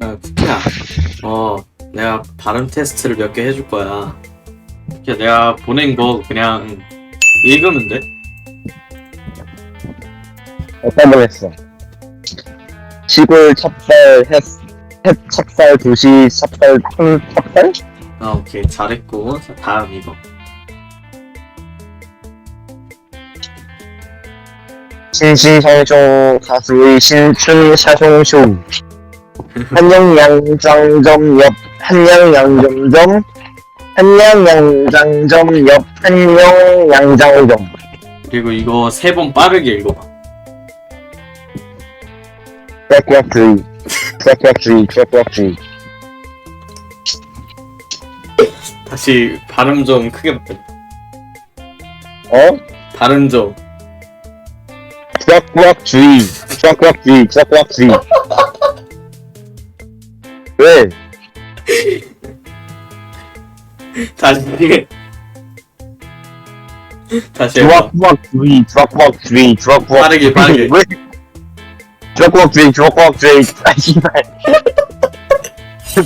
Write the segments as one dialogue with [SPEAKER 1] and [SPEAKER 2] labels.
[SPEAKER 1] 아, 야, 쿠키야. 어, 내가 발음 테스트를 몇 개 해줄 거야. 쿠키야, 내가 보낸 거 그냥 읽으면 돼.
[SPEAKER 2] 어떤 걸 했어? 시골 찹쌀 햇, 햇 찹쌀 도시 찹쌀 풀 찹쌀?
[SPEAKER 1] 아, 오케이. 잘했고. 자, 다음 이거.
[SPEAKER 2] 신시성종 가수의 신춘 샤송쇼 한양양장점 옆 한양양점점 한양양장점 옆 한양양장점
[SPEAKER 1] 그리고 이거 세 번 빠르게 읽어봐.
[SPEAKER 2] 꽉꽉주의 꽉꽉주의 꽉
[SPEAKER 1] 다시 발음 좀 크게 어? 발음 좀.
[SPEAKER 2] 꽉꽉 주의 꽉꽉 주의 꽉꽉 주의 왜?
[SPEAKER 1] 다시 다시 해봐
[SPEAKER 2] 꽉꽉 주의 꽉꽉 주의 꽉꽉
[SPEAKER 1] 빠르게, 빠르게. 왜?
[SPEAKER 2] 꽉꽉 주의 꽉꽉 주의 아 씨발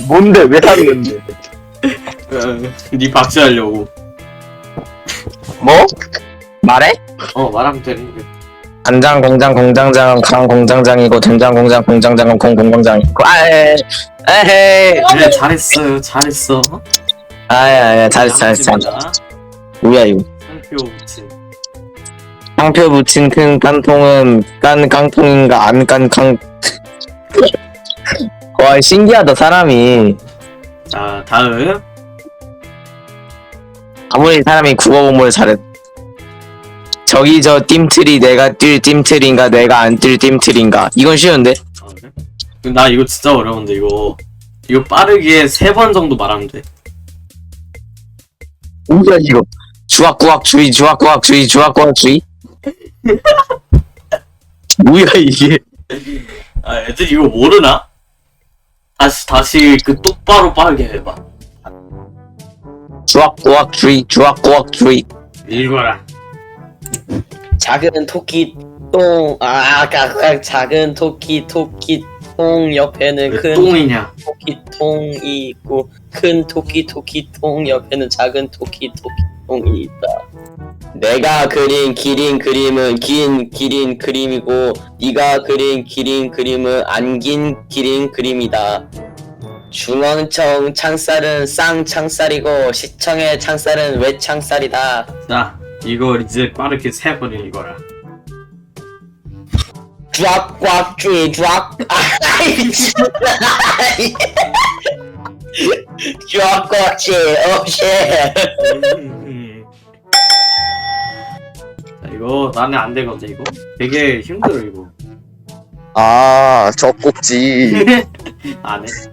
[SPEAKER 2] 뭔데 왜 하는 건데
[SPEAKER 1] 어, 니박수하려고
[SPEAKER 2] 뭐? 말해?
[SPEAKER 1] 어 말하면 되는 데
[SPEAKER 2] 간장 공장 공장장은 강 공장장이고 된장 공장 공장장은 공공장장이고 그, 아에 예, 예. 에헤이
[SPEAKER 1] 그 잘했어 잘했어
[SPEAKER 2] 아야 야잘 잘했어 잘했어. 뭐야 이거 상표 붙인 상표 붙인 큰 깐통은 깐 깡통인가 안깐 깡. 와 신기하다 사람이
[SPEAKER 1] 자 다음
[SPEAKER 2] 아무리 사람이 국어 공부를 잘해 저기 저띵틀이 내가 뛸띵틀인가 내가 안뛸띵틀인가 이건 쉬운데 아, 그래?
[SPEAKER 1] 나 이거 진짜 어려운데 이거 이거 빠르게 세 번 정도 말하면 돼.
[SPEAKER 2] 뭐야 이거 주악구악주의 주악구악주의 주악구악주의 뭐야 이게
[SPEAKER 1] 아 애들 이거 모르나? 다시 다시 그 똑바로 빠르게 해봐.
[SPEAKER 2] 주악구악주의 주악구악주의 읽어라. 작은 토끼 똥, 아, 까그 작은 토끼 토끼 똥 옆에는 큰 똥이냐? 토끼 똥이 있고 큰 토끼 토끼 똥 옆에는 작은 토끼 토끼 똥이 있다. 내가 그린 기린 그림은 긴 기린 그림이고 네가 그린 기린 그림은 안긴 기린 그림이다. 중앙청 창살은 쌍 창살이고 시청의 창살은 외 창살이다.
[SPEAKER 1] 자, 이걸 이제 빠르게 세버리는 거라.
[SPEAKER 2] 드꽉 쥐, 드랍 꽉 쥐, 오쉣
[SPEAKER 1] 아, 어, 자, 이거 나는 안 되거든 이거. 되게 힘들어 이거.
[SPEAKER 2] 아, 젖꼭지.
[SPEAKER 1] 안 해.